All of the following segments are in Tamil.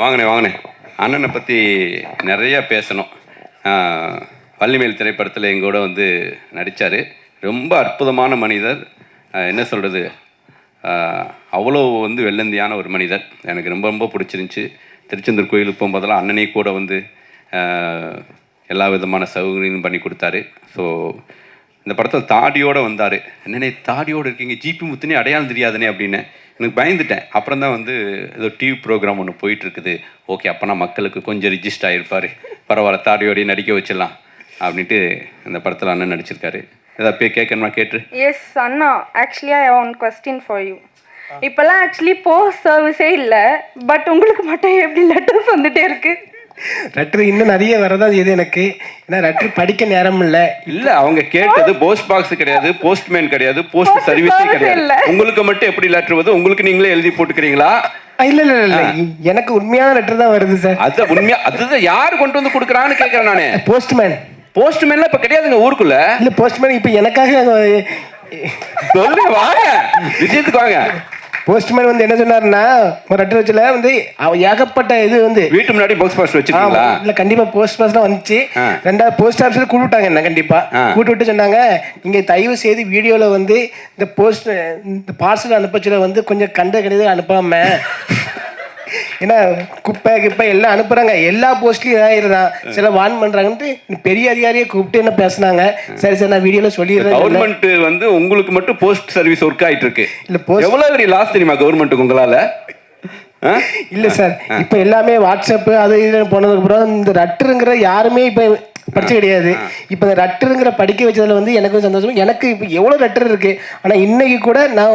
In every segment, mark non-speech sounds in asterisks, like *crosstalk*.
வாங்கண்ணே வாங்கண்ணே. அண்ணனை பற்றி நிறையா பேசணும். வள்ளிமேல் திரைப்படத்தில் எங்கூட வந்து நடித்தார் ரொம்ப அற்புதமான மனிதர். என்ன சொல்கிறது அவ்வளோ வந்து வெள்ளந்தியான ஒரு மனிதர். எனக்கு ரொம்ப ரொம்ப பிடிச்சிருந்துச்சி. திருச்செந்தூர் கோயிலுக்கு போகும்போதெல்லாம் அண்ணனே கூட வந்து எல்லா விதமான சௌகரியமும் பண்ணி கொடுத்தாரு. ஸோ இந்த படத்தில் தாடியோடு வந்தார். என்னண்ணே தாடியோடு இருக்கீங்க. ஜிபி முத்துனே அடையாளம் தெரியாதுனே அப்படின்னு. எனக்கு பயந்துட்டேன். அப்புறம் தான் வந்து ஏதோ டிவி ப்ரோக்ராம் ஒன்று போயிட்டு இருக்குது ஓகே அப்போனா மக்களுக்கு கொஞ்சம் ரிஜிஸ்ட் ஆகிருப்பார் பரவாயில்ல தாடியோடய நடிக்க வச்சிடலாம். அப்படின்ட்டு இந்த படத்தில் அண்ணன் நடிச்சிருக்காரு. ஏதாவது போய் கேட்கணுமா? கேட்டு. Yes Anna actually I one question for you இப்போல்லாம் ஆக்சுவலி போஸ்ட் சர்வீஸே இல்லை பட் உங்களுக்கு மட்டும் எப்படி லெட்டர்ஸ் வந்துட்டே இருக்கு? லெட்டர் இன்னும் நிறைய வரதான் செய்யுது எனக்கு. ஏன்னா லெட்டர் படிக்க நேரம் இல்லை இல்லை அவங்க கேட்டது போஸ்ட் பாக்ஸ் கிடையாது போஸ்ட்மேன் கிடையாது போஸ்ட் சர்வீஸே கிடையாது இல்ல. உங்களுக்கு மட்டும் எப்படி லெட்டர் வருது உங்களுக்கு நீங்களே எழுதி போட்டுக்கிறீங்களா? இல்லை இல்லை இல்லை எனக்கு உண்மையான லெட்டர் தான் வருது சார் அது உண்மையா அதுதான் யார் கொண்டு வந்து கொடுக்குறான்னு கேட்குறேன் நானு. போஸ்ட்மேன் போஸ்ட்மேன்லாம் இப்போ கிடையாதுங்க ஊருக்குள்ள. இல்லை போஸ்ட்மேன் இப்போ எனக்காக சொல்லுங்க வாங்க. விஷயத்துக்கு வாங்க. போஸ்ட்மேன் வந்து என்ன சொன்னாருன்னா ஒரு லெட்டர் வச்சுல வந்து அவ ஏகப்பட்ட இது வந்து வீட்டு முன்னாடி பாஸ்ட் ஆமா, வச்சிருக்கீங்களா இல்ல கண்டிப்பா போஸ்ட் பாஸ் தான் வந்துச்சு. ரெண்டாவது போஸ்ட் ஆஃபீஸ்ல கூப்பிட்டாங்க என்ன கண்டிப்பா. கூட்டு விட்டு சொன்னாங்க நீங்க தயவு செய்து வீடியோல வந்து இந்த போஸ்ட் இந்த பார்சல் அனுப்பச்சுல வந்து கொஞ்சம் கண்ட கிடையாது அனுப்பாம ஏன்னா குப்பை கிப்பை எல்லாம் அனுப்புறாங்க. எல்லா போஸ்ட்லயும் இதாயிருதான் சில வான் பண்றாங்கன்ட்டு பெரிய அதிகாரியை கூப்பிட்டு என்ன பேசுனாங்க. சரி சரி நான் வீடியோல சொல்லிடுறேன் கவர்மெண்ட் வந்து உங்களுக்கு மட்டும் போஸ்ட் சர்வீஸ் ஒர்க் ஆயிட்டு இருக்கு இல்ல போஸ்ட் எவ்வளவு பெரிய லாஸ் தெரியுமா கவர்மெண்ட்டுக்கு உங்களால? இல்ல சார். இப்ப எல்லாமே வாட்ஸ்அப் அது இது போனதுக்கு அப்புறம் இந்த ரட்டுங்கிற யாருமே இப்ப படிச்சு கிடையாது. இப்ப இந்த ரட்டுங்கிற படிக்க வச்சதுல வந்து எனக்கு சந்தோஷம். எனக்கு இப்ப எவ்வளவு லெட்டர் இருக்கு. ஆனா இன்னைக்கு கூட நான்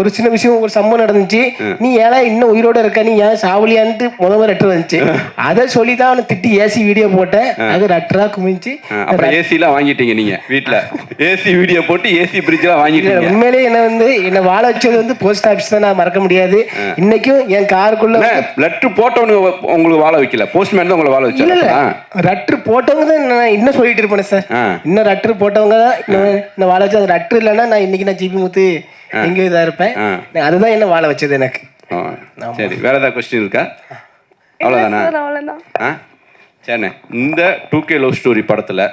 ஒரு சின்ன விஷயம் ஒரு சம்பவம் நடந்துச்சு. நீ ஏன்னா இன்னும் உயிரோட இருக்க நீ ஏன் சாவலியான்ட்டு முத முத லெட்டர் வந்துச்சு. அதை சொல்லி தான் அவனை திட்டி ஏசி வீடியோ போட்டேன். அது லெட்டரா குமிஞ்சு. அப்புறம் ஏசி எல்லாம் வாங்கிட்டீங்க நீங்க வீட்ல. ஏசி வீடியோ போட்டு ஏசி பிரிட்ஜ் எல்லாம் இல்ல, வாங்கிட்டீங்க. உண்மையிலேயே என்ன வந்து என்ன வாழ வச்சது வந்து போஸ்ட் ஆபீஸ் தான் நான் மறக்க முடியாது. இன்னைக்கும் என் காருக்குள்ள லெட்டர் போட்டவனு உங்களுக்கு வாழ வைக்கல? போஸ்ட்மேன் தான் உங்களை வாழ இல்ல இல்ல. ரட்டர் போட்டவங்க தான் நான் இன்னும் சொல்லிட்டு இருப்பேன் சார். இன்னும் ரட்டர் போட்டவங்க தான் இன்னும் வாழ வச்சு அது ரட்டர் இல்லைன்னா நான் இன்னைக்கு நான் ஜிபி முத்து எங்க இதா இருப்பேன். அதுதான் என்ன வாழ வச்சது எனக்கு. ஆ, சரி வேற ஏதாவது கொஸ்டின் இருக்கா? அவ்வளோதானா ஆ? சரிண்ணே. இந்த டூ கே லவ் ஸ்டோரி படத்தில்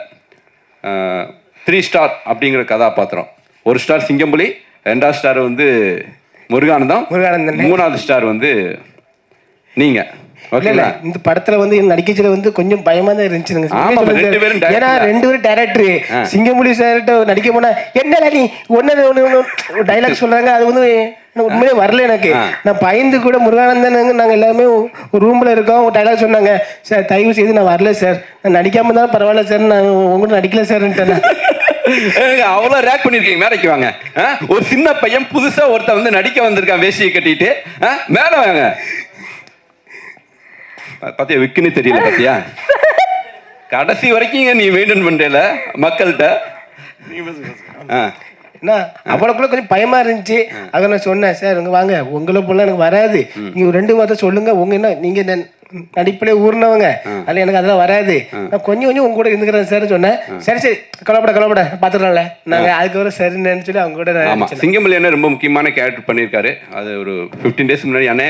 த்ரீ ஸ்டார் அப்படிங்கிற கதாபாத்திரம். ஒரு ஸ்டார் சிங்கம்புலி ரெண்டாவது ஸ்டார் வந்து முருகானந்தம் முருகானந்தன். மூணாவது ஸ்டார் வந்து நீங்க. இல்ல இந்த படத்துல வந்து நடிக்கச்சுல வந்து கொஞ்சம் பயமா தான் இருந்துச்சுங்க. சார். ஏன்னா. ரெண்டு பேரும் டேரக்டர் சிங்கமுடி சார்கிட்ட நடிக்க போனா என்ன நீ? ஒன்னு டைலாக் சொல்றாங்க. அது வந்து உண்மையிலே வரல எனக்கு. நான் பயந்து கூட முருகானந்தன் நாங்க எல்லாமே ஒரு ரூம்ல இருக்கோம். ஒரு டைலாக் சொன்னாங்க சார் தயவு செய்து நான் வரல சார். நான் நடிக்காம தான் பரவாயில்ல சார். நான் உங்கள்கிட்ட நடிக்கல சார்ன்ட்டேன் ஏங்க, அவ்வளவு ரேக் பண்ணிருக்கீங்க மேடைக்கு வாங்க? ஒரு சின்ன பையன் புதுசா ஒருத்தன் வந்து நடிக்க வந்திருக்கான் வேஷ்டியை கட்டிட்டு? மேல வாங்க. பா- பாத்தியா விக்குன்னு தெரியல பாத்தியா? கடைசி வரைக்கும் நீ மெயின்டைன் பண்றல மக்கள்கிட்ட. என்ன அவளுக்குள்ள கொஞ்சம் பயமா இருந்துச்சு. அதை நான் சொன்னேன் சார் இங்க வாங்க. உங்களை போல எனக்கு வராது. நீங்க ரெண்டு வார்த்தை சொல்லுங்க. உங்க என்ன நீங்க ந- நடிப்பிலே ஊர்னவங்க. அதுல எனக்கு அதெல்லாம் வராது. நான் கொஞ்சம் கொஞ்சம் உங்க கூட இருந்துக்கிறேன் சார் சொன்னேன். சரி சரி. கலப்பட கலப்பட பாத்துக்கலாம்ல நாங்க அதுக்கப்புறம் சரின்னு சொல்லி அவங்க கூட. சிங்கமல்லி அண்ணன் ரொம்ப முக்கியமான கேரக்டர் பண்ணியிருக்காரு. அது ஒரு ஃபிஃப்டீன் டேஸ் முன்னாடி அண்ணே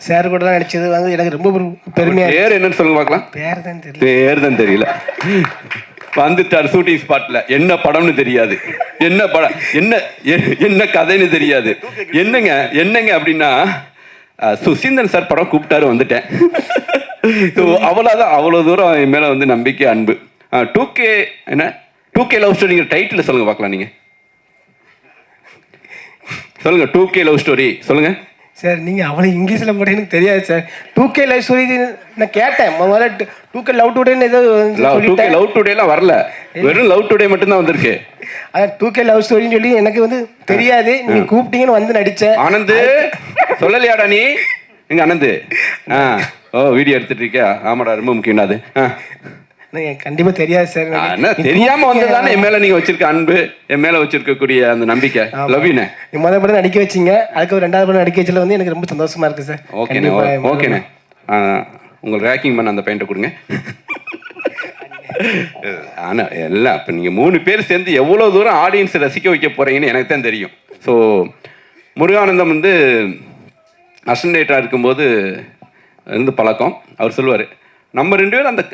சார் கூட தான் நடிச்சது வந்து எனக்கு ரொம்ப பெருமையா. பேர் என்னன்னு சொல்லுங்க பார்க்கலாம். பேர் தான் தெரியல. பேர் தான் தெரியல. வந்துட்டார் ஷூட்டிங் ஸ்பாட்ல என்ன படம்னு தெரியாது. என்ன படம் என்ன என்ன கதைன்னு தெரியாது. என்னங்க என்னங்க அப்படின்னா அஹ், சுசீந்திரன் சார் படம் கூப்பிட்டாரு வந்துட்டேன். அவ்வளோதான் அவ்வளோ தூரம் என் மேலே வந்து நம்பிக்கை அன்பு. டூ கே என்ன? டூ கே லவ் ஸ்டோரிங்கிற டைட்டில் சொல்லுங்க பார்க்கலாம் நீங்க. சொல்லுங்க டூ கே லவ் ஸ்டோரி சொல்லுங்க. சார் நீங்கள் அவ்வளோ இங்கிலீஷில் போட்டு எனக்கு தெரியாது sir. Two K life story நான் கேட்டேன். முதல்ல டூ கே லவ் டுடேன்னு ஏதோ லவ் டூ கே லவ் டுடேலாம் வரல. வெறும் லவ் டுடே மட்டும்தான் வந்திருக்கு. அதான் டூ கே லவ் ஸ்டோரின்னு சொல்லி எனக்கு வந்து தெரியாது. நீங்கள் கூப்பிட்டீங்கன்னு வந்து நடித்தேன் ஆனந்து சொல்லலையாடா நீ? எங்க ஆனந்து? ஆ. ஓ வீடியோ எடுத்துட்டு இருக்கியா? ஆமாடா ரொம்ப முக்கியம் அது. ஆ. எனக்கு கண்டிப்பாக தெரியாது சார். ஆ, என்ன தெரியாம வந்ததானே என் மேல நீங்க வச்சிருக்க அன்பு என் மேல வச்சிருக்கக்கூடிய அந்த நம்பிக்கை. லவ் யூனே நீ முதல் படம் நடிக்க வச்சீங்க அதுக்கு ஒரு ரெண்டாவது படம் நடிக்க வச்சதுல வந்து எனக்கு ரொம்ப சந்தோஷமா இருக்கு சார். ஓகேண்ணே கண்டிப்பா ஓகேண்ணே ஆ, உங்களுக்கு ரேக்கிங் பண்ண அந்த பெயிண்ட்டை கொடுங்க. ஆனா எல்லாம் இப்போ நீங்கள் மூணு பேர் சேர்ந்து எவ்வளோ தூரம் ஆடியன்ஸை ரசிக்க வைக்க போறீங்கன்னு எனக்கு தான் தெரியும். ஸோ முருகானந்தம் வந்து அசன்டேட்டாக இருக்கும்போது இருந்து பழக்கம். அவர் சொல்லுவார் நம்ம ரெண்டு பேரும் அந்த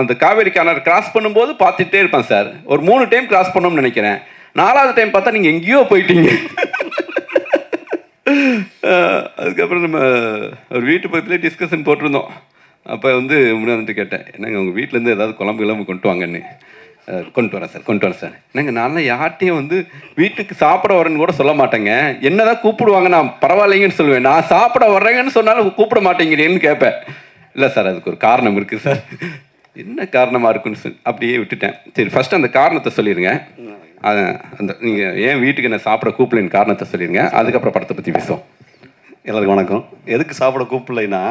அந்த காவேரி கிணறு கிராஸ் பண்ணும்போது பார்த்துட்டே இருப்பேன் சார். ஒரு மூணு டைம் கிராஸ் பண்ணோம்னு நினைக்கிறேன். நாலாவது டைம் பார்த்தா நீங்கள் எங்கேயோ போயிட்டீங்க. அதுக்கப்புறம் நம்ம ஒரு வீட்டு பக்கத்துலேயே டிஸ்கஷன் போட்டிருந்தோம். அப்போ வந்து முன்னாடி கேட்டேன் என்னங்க உங்கள் வீட்டிலேருந்து ஏதாவது குழம்பு கிளம்பு கொண்டு வாங்கன்னு? கொண்டு வரேன் சார் கொண்டு வரேன் சார். என்னங்க நான்லாம் யார்ட்டையும் வந்து வீட்டுக்கு சாப்பிட வரேன்னு கூட சொல்ல மாட்டேங்க. என்னதான் கூப்பிடுவாங்க நான் பரவாயில்லைங்கன்னு சொல்லுவேன். நான் சாப்பிட வர்றேங்கன்னு சொன்னாலும் கூப்பிட மாட்டேங்கிறேன்னு கேட்பேன். இல்லை சார் அதுக்கு ஒரு காரணம் இருக்குது சார். என்ன காரணமாக இருக்குன்னு சொல்லி அப்படியே விட்டுட்டேன். சரி ஃபஸ்ட்டு அந்த காரணத்தை சொல்லிடுங்க அந்த நீங்கள் ஏன் வீட்டுக்கு என்ன சாப்பிட கூப்பிடலின் காரணத்தை சொல்லிடுங்க அதுக்கப்புறம் படத்தை பற்றி பேசுவோம். எல்லாருக்கும் வணக்கம். எதுக்கு சாப்பிட கூப்பிடலைன்னா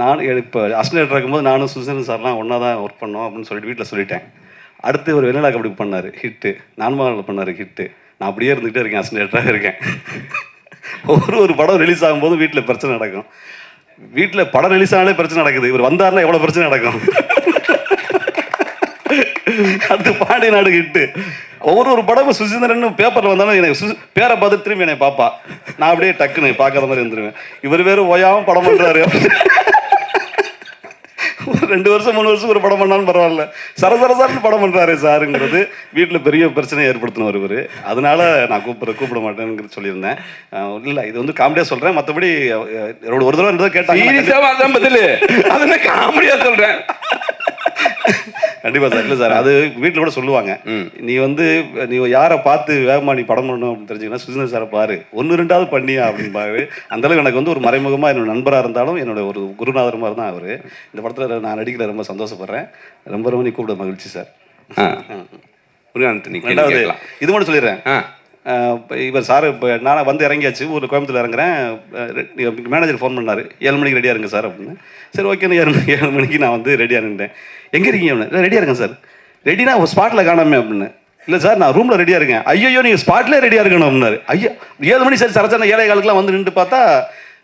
நான் இப்போ அஸ்டேட் இருக்கும்போது நானும் சுசன் சார்லாம் ஒன்றா தான் ஒர்க் பண்ணோம் அப்படின்னு சொல்லிட்டு வீட்டில் சொல்லிட்டேன். அடுத்து ஒரு வெள்ளலா அப்படி பண்ணார் ஹிட்டு நான்மகளில் பண்ணார் ஹிட்டு நான் அப்படியே இருந்துகிட்டே இருக்கேன் அஸ்டேட்டராக இருக்கேன். ஒரு ஒரு படம் ரிலீஸ் ஆகும்போது வீட்டில் பிரச்சனை நடக்கும். வீட்டில் படம் ரிலீஸ் ஆனாலே பிரச்சனை நடக்குது. இவர் வந்தார்னா எவ்வளோ பிரச்சனை நடக்கும்? அது பாண்டிய நாடு ஹிட்டு. ஒவ்வொரு ஒரு படமும் சுசீந்திரன் பேப்பர்ல வந்தாலும் எனக்கு சுசி பேரை பார்த்து திரும்பி என்னை பாப்பா நான் அப்படியே டக்குன்னு பார்க்காத மாதிரி இருந்துருவேன். இவர் வேற ஓயாமல் படம் பண்ணுறாரு ரெண்டு வருஷம் மூணு வருஷம் ஒரு படம் பண்ணாலும் பரவாயில்ல. சரசரசார்னு படம் பண்ணுறாரு சாருங்கிறது. வீட்டில் பெரிய பிரச்சனையை ஏற்படுத்தின ஒருவர் அதனால நான் கூப்பிட கூப்பிட மாட்டேன்னு சொல்லியிருந்தேன். இல்லை இல்ல இது வந்து காமெடியா சொல்றேன். மற்றபடி ஒரு தடவை ரெண்டு கேட்டாங்க. அதான் பதில். அது காமெடியாக சொல்கிறேன் கண்டிப்பா சார் இல்ல சார். அது வீட்டில் கூட சொல்லுவாங்க. நீ வந்து நீ யாரை பார்த்து வேகமா நீ படம் பண்ணணும் அப்படின்னு தெரிஞ்சுக்கன்னா சுஜிந்தர் சாரை பாரு. ஒன்று ரெண்டாவது பண்ணியா அப்படின்பாரு அந்த அளவுக்கு எனக்கு வந்து ஒரு மறைமுகமா என்னோட நண்பரா இருந்தாலும் என்னோட ஒரு குருநாதர் மாதிரி தான் அவரு. இந்த படத்துல நான் நடிக்கல ரொம்ப சந்தோஷப்படுறேன். ரொம்ப ரொம்ப நீ கூப்பிட மகிழ்ச்சி சார். இது மட்டும் சொல்லிடுறேன். இவர் சார் இப்போ நான் வந்து இறங்கியாச்சு ஒரு கோயம்புத்தூர் இறங்குறேன். மேனேஜர் ஃபோன் பண்ணார். ஏழு மணிக்கு ரெடியாக இருங்க சார் அப்படின்னு. சரி ஓகே ஏழு மணி ஏழு மணிக்கு நான் வந்து ரெடியாக இருந்தேன் எங்கே இருக்கீங்க அப்படின்னு ரெடியாக இருக்கேன் சார். ரெடினா ஸ்பாட்டில் காணாமே அப்படின்னு. இல்லை சார் நான் ரூமில் ரெடியாக இருக்கேன். ஐயோ நீங்கள் ஸ்பாட்லேயே ரெடியாக இருக்கணும் அப்படின்னாரு. ஐயோ ஏழு மணி சரி சரச்சான ஏழை காலுக்குலாம் வந்து நின்று பார்த்தா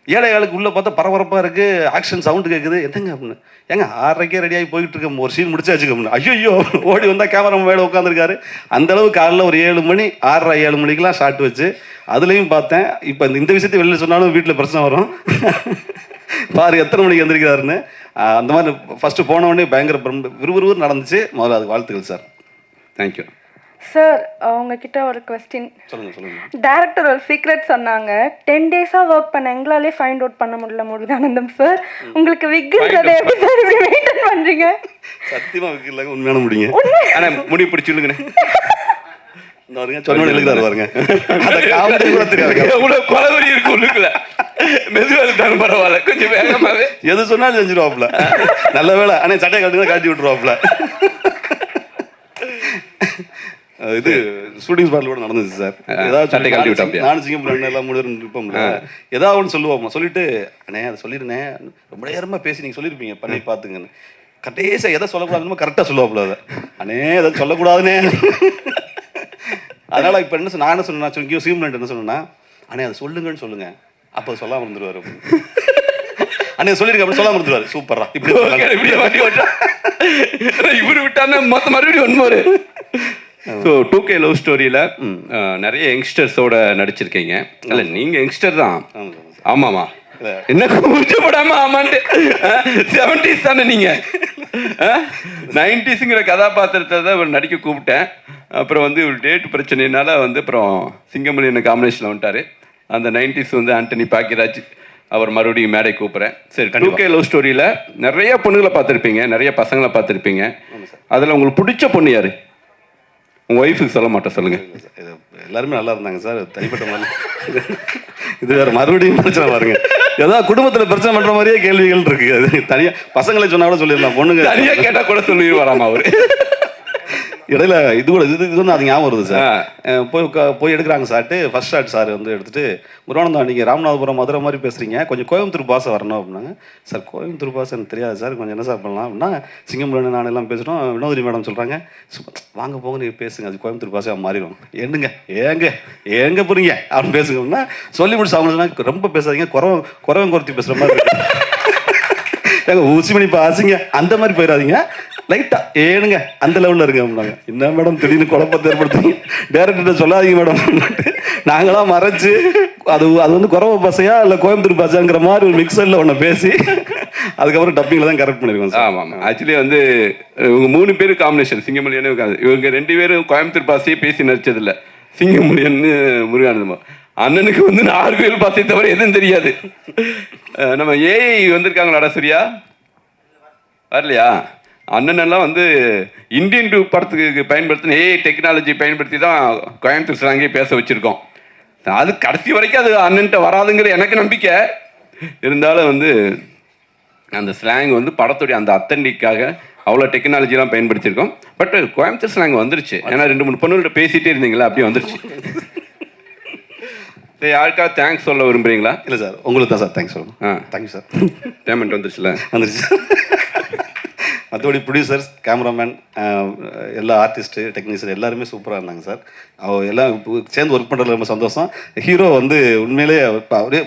ஏழை ஆளுக்கு உள்ளே பார்த்தா பரபரப்பாக இருக்குது ஆக்ஷன் சவுண்டு கேட்குது என்னங்க அப்படின்னு. ஏங்க ஆறரைக்கே ரெடியாகி போயிட்டு இருக்கேன் ஒரு சீன் முடிச்சாச்சு அப்படின்னு. ஐயோ ஓடி வந்தால் கேமரா மேலே உட்காந்துருக்காரு அந்தளவு காலைல ஒரு ஏழு மணி ஆறரை ஏழு மணிக்கெலாம் ஷாட் வச்சு அதுலேயும் பார்த்தேன். இப்போ இந்த விஷயத்தை வெளியில் சொன்னாலும் வீட்டில் பிரச்சனை வரும். பாரு எத்தனை மணிக்கு வந்திருக்கிறாருன்னு. அந்த மாதிரி ஃபஸ்ட்டு போன உடனே பயங்கர பிரம்ம- நடந்துச்சு. முதல்ல அது வாழ்த்துக்கள் சார். தேங்க்யூ சார் உங்ககிட்ட ஒரு கொஸ்டின் டேரக்டர் ஒரு சீக்ரெட் சொன்னாங்க. டென் டேஸாக ஒர்க் பண்ண எங்களாலே ஃபைண்ட் அவுட் பண்ண முடியல முருகானந்தம் சார் உங்களுக்கு விக்குன்றதை எப்படி சார் இப்படி மெயின்டைன் பண்ணுறீங்க சத்தியமாக வைக்கலாங்க உண்மையான முடியுங்க ஆனா முடி *laughs* மெதுவா இருந்தாலும் பரவாயில்ல. கொஞ்சம் வேகமாவே. எது சொன்னாலும் செஞ்சிருவாப்புல. நல்ல வேலை ஆனால் சட்டையை கட்டுங்க காட்டி விட்டுருவாப்புல. அஹ் இது ஷூட்டிங் ஸ்பாட்ல கூட நடந்துச்சு சார் ஏதாவது சட்டை கழட்டி விட்டாப்லையா? நானும் சிங்கம் எல்லாம் பேரும் இருப்போம்ல ஏதாவது ஒன்று சொல்லுவோம். சொல்லிட்டு அண்ணே அதை சொல்லிருந்தேன் ரொம்ப நேரமா பேசி நீங்க சொல்லியிருப்பீங்க பண்ணி பார்த்துங்கன்னு. கடைசியா எதை சொல்லக்கூடாதுன்னு கரெக்டாக சொல்லுவாப்புல அதை. அண்ணே எதை சொல்லக்கூடாதுனே அதனால இப்போ என்ன நான் என்ன சொன்னேன் சொல்லி என்ன சொன்னேன்னா அண்ணே அதை சொல்லுங்கன்னு சொல்லுங்க. அப்போ சொல்லாம இருந்துருவாரு அண்ணே சொல்லிருக்க அப்படி சொல்லாம இருந்துருவாரு. சூப்பரா இப்படி ஓகே, இப்படியே வண்டி ஓட்டுறா. இவரு விட்டானா மொத்த மறுபடியும் one more so two K love ஸ்டோரியில் நிறைய யங்ஸ்டர்ஸோட நடிச்சிருக்கீங்க. இல்ல நீங்க யங்ஸ்டர் தான். ஆமா, ஆமாமா. என்ன கூச்சப்படாம ஆமான்ட்டு. செவன்டிஸ் தானே நீங்க. நைன்டிஸுங்கிற கதாபாத்திரத்தை தான் நடிக்க கூப்பிட்டேன். அப்புறம் வந்து ஒரு டேட் பிரச்சனைனால வந்து அப்புறம் சிங்கமணி என்ன காம்பினேஷனில் வந்துட்டாரு. அந்த நைன்டிஸ் வந்து ஆண்டனி பாக்கியராஜ் அவர் மறுபடியும் மேடை கூப்பிட்றேன். சரி டூ கே லவ் ஸ்டோரியில் நிறைய பொண்ணுங்களை பார்த்துருப்பீங்க. நிறைய பசங்களை பார்த்துருப்பீங்க. அதில் உங்களுக்கு பிடிச்ச பொண்ணு யாரு? உங்கள் ஒய்ஃபுக்கு சொல்ல மாட்டேன் சொல்லுங்கள் எல்லாருமே நல்லா இருந்தாங்க சார். தனிப்பட்ட மாதிரி. இது வேற மறுபடியும் பிரச்சனை பாருங்க. ஏதாவது குடும்பத்துல பிரச்சனை பண்ற மாதிரியே கேள்விகள் இருக்கு. அது தனியா பசங்களை சொன்னா கூட சொல்லிடலாம் பொண்ணுங்க தனியாக கேட்டால் கூட சொல்லிடுவாராமா அவர்? இடையில இது கூட இது இது வந்து அது ஞாபகம் வருது சார். போய் போய் எடுக்கிறாங்க சார்ட்டு. ஃபர்ஸ்ட் ஷாட் சார் வந்து எடுத்துட்டு முருகானந்தம் நீங்கள் ராமநாதபுரம் மதுரை மாதிரி பேசுறீங்க. கொஞ்சம் கோயம்புத்தூர் பாசை வரணும் அப்படின்னாங்க. சார் கோயம்புத்தூர் பாசை எனக்கு தெரியாது சார். கொஞ்சம் என்ன சார் பண்ணலாம்? அப்படின்னா சிங்கம்புலன்னு நான் எல்லாம் பேசுகிறோம் வினோதினி மேடம் சொல்கிறாங்க வாங்க போங்க நீங்கள் பேசுங்க. அது கோயம்புத்தூர் பாசையாக மாறிடும். என்னங்க ஏங்க ஏங்க புரியுங்க அப்படின்னு பேசுங்க அப்படின்னா சொல்லி முடிச்சு அவங்க சொன்னாங்க, ரொம்ப பேசாதீங்க. குறவ குறவன் குறைச்சி பேசுகிற மாதிரி. *laughs* ஏங்க ஊசிமணி பாசிங்க. அந்த மாதிரி போயிடாதீங்க. லைட்டா ஏனுங்க அந்த லெவலில் இருங்க அப்படின்னாங்க. என்ன மேடம் திடீர்னு குழப்பத்தை ஏற்படுத்துறீங்க? டேரக்டர்கிட்ட சொல்லாதீங்க மேடம் நாங்களாம் மறைச்சு அது அது வந்து குறவ பசையா இல்லை கோயம்புத்தூர் பசங்கிற மாதிரி ஒரு மிக்சரில் ஒன்று பேசி அதுக்கப்புறம் டப்பிங்கில் தான் கரெக்ட் பண்ணிருக்கோம் சார் ஆமாம் ஆக்சுவலி வந்து இவங்க மூணு பேரும் காம்பினேஷன் சிங்கமொழியானே இருக்காது. இவங்க ரெண்டு பேரும் கோயம்புத்தூர் பாசையே பேசி நடிச்சதில்ல. சிங்கமொழியன்னு முருகானந்தமா. அண்ணனுக்கு வந்து நாலு பேர் பாசை தவிர எதுவும் தெரியாது. நம்ம ஏஐ வந்திருக்காங்களாடா சரியா? வரலையா? அண்ணன் எல்லாம் வந்து இந்தியன் டூ படத்துக்கு பயன்படுத்தின ஏஐ டெக்னாலஜி பயன்படுத்தி தான் கோயம்புத்தூர் ஸ்லாங்கே பேச வச்சுருக்கோம். அது கடைசி வரைக்கும் அது அண்ணன்ட்ட வராதுங்கிற எனக்கு நம்பிக்கை. இருந்தாலும் வந்து அந்த ஸ்லாங் வந்து படத்துடைய அந்த அத்தன்டிக்காக அவ்வளோ டெக்னாலஜிலாம் பயன்படுத்தியிருக்கோம். பட் கோயம்புத்தூர் ஸ்லாங் வந்துருச்சு. ஏன்னா ரெண்டு மூணு பொண்ணுகள்ட்ட பேசிட்டே இருந்தீங்களா? அப்படியே வந்துருச்சு. சரி யாருக்காவது தேங்க்ஸ் சொல்ல விரும்புறீங்களா? இல்லை சார் உங்களுக்கு தான் சார் தேங்க்ஸ் ஆ. சொல்லணும் தேங்க்யூ சார் பேமெண்ட் வந்துருச்சுல? வந்துருச்சு மற்றபடி ப்ரொடியூசர்ஸ் கேமராமேன் எல்லா ஆர்டிஸ்ட்டு டெக்னீஷியன் எல்லாருமே சூப்பராக இருந்தாங்க சார். அவ எல்லாம் சேர்ந்து ஒர்க் பண்ணுறதுல ரொம்ப சந்தோஷம். ஹீரோ வந்து உண்மையிலேயே இப்ப அவரே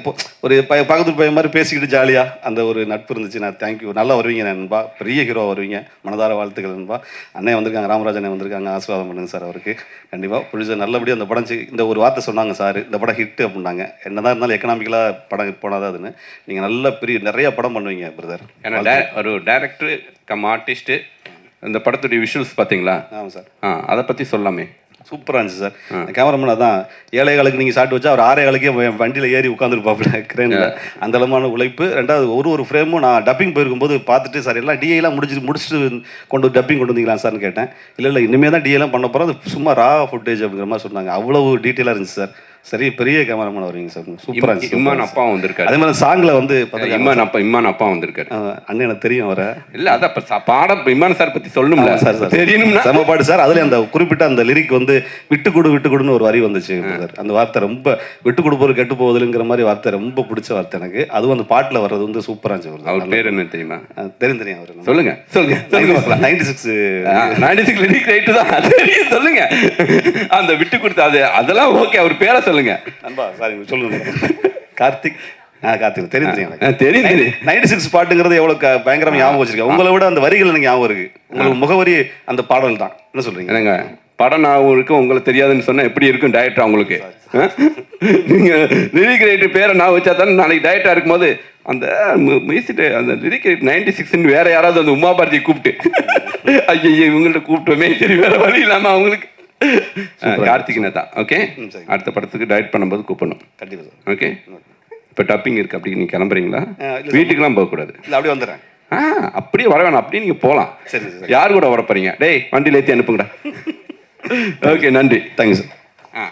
ஒரு பய பக்கத்து பையன் மாதிரி பேசிக்கிட்டு ஜாலியாக அந்த ஒரு நட்பு இருந்துச்சு. நான் தேங்க்யூ நல்லா வருவீங்க நண்பா. பெரிய ஹீரோ வருவீங்க. மனதார வாழ்த்துக்கள் நண்பா. அண்ணன் வந்திருக்காங்க ராமராஜ் அண்ணன் வந்திருக்காங்க. ஆசீர்வாதம் பண்ணுங்க சார் அவருக்கு. கண்டிப்பாக ப்ரொடியூசர் நல்லபடியாக அந்த படம் இந்த ஒரு வார்த்தை சொன்னாங்க சார். இந்த படம் ஹிட் அப்படின்னாங்க. என்னதான் இருந்தாலும் எக்கனாமிக்கலாக படம் போனாதான் அதுன்னு. நீங்கள் நல்ல பெரிய நிறைய படம் பண்ணுவீங்க பிரதர் ஏன்னா ஒரு டேரக்டர் கம் ஆர்டிஸ்ட்டு இந்த படத்துடைய விஷுவல்ஸ் பார்த்தீங்களா? ஆமாம் சார் ஆ அதை பற்றி சொல்லாமே. சூப்பராக இருந்துச்சு சார் கேமராமேன் அதான் ஏழை காலுக்கு நீங்கள் ஷாட் வச்சா அவர் ஆறே காலுக்கே வண்டியில் ஏறி உட்காந்துருப்பாப்புல கிரேனில் அந்த அளவான உழைப்பு. ரெண்டாவது ஒரு ஒரு ஃப்ரேமும் நான் டப்பிங் போயிருக்கும்போது பார்த்துட்டு சார் எல்லாம் டிஐலாம் முடிச்சுட்டு முடிச்சுட்டு கொண்டு டப்பிங் கொண்டு வந்தீங்களா சார்னு கேட்டேன். இல்லை இல்லை இனிமேல் தான் டிஐலாம் பண்ண போகிறோம் அது சும்மா ரா ஃபுட்டேஜ் அப்படிங்கிற மாதிரி சொன்னாங்க. அவ்வளவு டீட்டெயிலாக இருந்துச்சு சார் சரி பெரிய கேமராமேன் வருவீங்க சார். சூப்பராக இருந்துச்சு இம்மான் அப்பாவும் வந்திருக்காரு. அதே மாதிரி சாங்கில் வந்து பார்த்தீங்கன்னா இம்மான் அப்பா இம்மான் அப்பா வந்திருக்காரு. அண்ணன் எனக்கு தெரியும் அவரை. இல்ல அதான் இப்ப பாடம் இம்மான் சார் பத்தி சொல்லணும்ல. Sir sir. தெரியணும்னா? செம பாட்டு சார். அதுல அந்த குறிப்பிட்ட அந்த லிரிக் வந்து விட்டு கொடு விட்டு கொடுன்னு ஒரு வரி வந்துச்சு brother. அந்த வார்த்தை ரொம்ப விட்டு கொடுப்போர் கெட்டு போவதில்லைங்கிற மாதிரி வார்த்தை ரொம்ப பிடிச்ச வார்த்தை எனக்கு. அதுவும் அந்த பாட்டுல வர்றது வந்து சூப்பரா இருந்துச்சு. அவர். பேர் என்ன தெரியுமா? தெரியும் தெரியும் அவர். சொல்லுங்க சொல்லுங்க சொல்லுங்க. Ninety six ninety six lyric right தான். தெரியும் சொல்லுங்க. அந்த விட்டு கொடுத்த அது அதெல்லாம் ஓகே அவர் பேரை சொல்லுங்க அன்பா சாரி சொல்லுங்க. கார்த்திக் கார்த்திக் தெரியும் தெரியும் நைன்டி சிக்ஸ் பாட்டுங்கிறது எவ்வளவு க- பயங்கரமா ஞாபகம் வச்சிருக்கேன். உங்களை விட அந்த வரிகள் எனக்கு ஞாபகம் இருக்கு. உங்களுக்கு முகவரி அந்த பாடல் தான். என்ன சொல்றீங்க? என்னங்க? படம் நான் இருக்கு உங்களுக்கு தெரியாதுன்னு சொன்னா எப்படி இருக்கும் டயட்டா உங்களுக்கு ஆ? நீங்க லிரிக் ரைட்டு பேரை நான் வச்சா தானே நாளைக்கு டயட்டா இருக்கும்போது அந்த மியூசிக் அந்த லிரிக் ரைட் நைன்டி வேற யாராவது அந்த உமா கூப்பிட்டு ஐயோ இவங்கள்ட்ட கூப்பிட்டோமே சரி வேற வழி இல்லாம அவங்களுக்கு கார்த்திகனை தான் ஓகே. அடுத்த படத்துக்கு டயட் பண்ணும்போது கூப்பிடணும். கண்டிப்பா சார். ஓகே இப்போ டப்பிங் இருக்கு அப்படி நீங்க கிளம்புறீங்களா? வீட்டுக்கெல்லாம் போகக்கூடாது இல்ல அப்படியே வந்துடுறேன். ஆ அப்படியே வர வேணாம் அப்படியே நீங்க போகலாம் சரி யார் கூட வர போறீங்க டேய் வண்டியில ஏற்றி அனுப்புங்கடா. *laughs* ஓகே நன்றி. தேங்க்யூ சார் ஆ.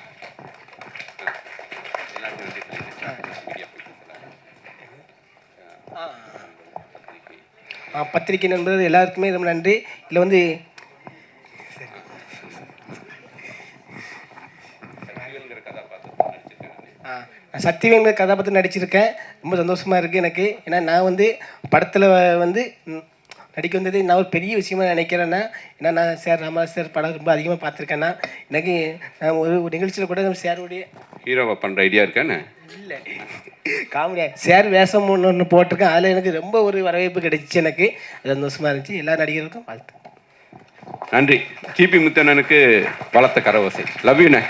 ஆ, பத்திரிகை நண்பர்கள் எல்லாருக்குமே ரொம்ப நன்றி. இதில் வந்து சக்திவேங்கிற கதாபாத்திரம் நடிச்சிருக்கேன். ரொம்ப சந்தோஷமாக இருக்குது எனக்கு. ஏன்னா நான் வந்து படத்தில் வந்து நடிக்க வந்தது நான் ஒரு பெரிய விஷயமா நினைக்கிறேன்னா ஏன்னா நான் சார் ராமராஜ் சார் படம் ரொம்ப அதிகமாக பார்த்துருக்கேன்னா எனக்கு நான் ஒரு நிகழ்ச்சியில் கூட நம்ம சாருடைய ஹீரோவை பண்ற ஐடியா இருக்கானே இல்லை. காமெடியா. சார் வேஷம் ஒன்று ஒன்று போட்டிருக்கேன். அதில் எனக்கு ரொம்ப ஒரு வரவேற்பு கிடைச்சிச்சு எனக்கு. அது சந்தோஷமாக இருந்துச்சு. எல்லா நடிகர்களுக்கும் வாழ்த்து. நன்றி. டிபி முத்தண்ணனுக்கு வளர்த்த கரவசை லவ் யூண்ணே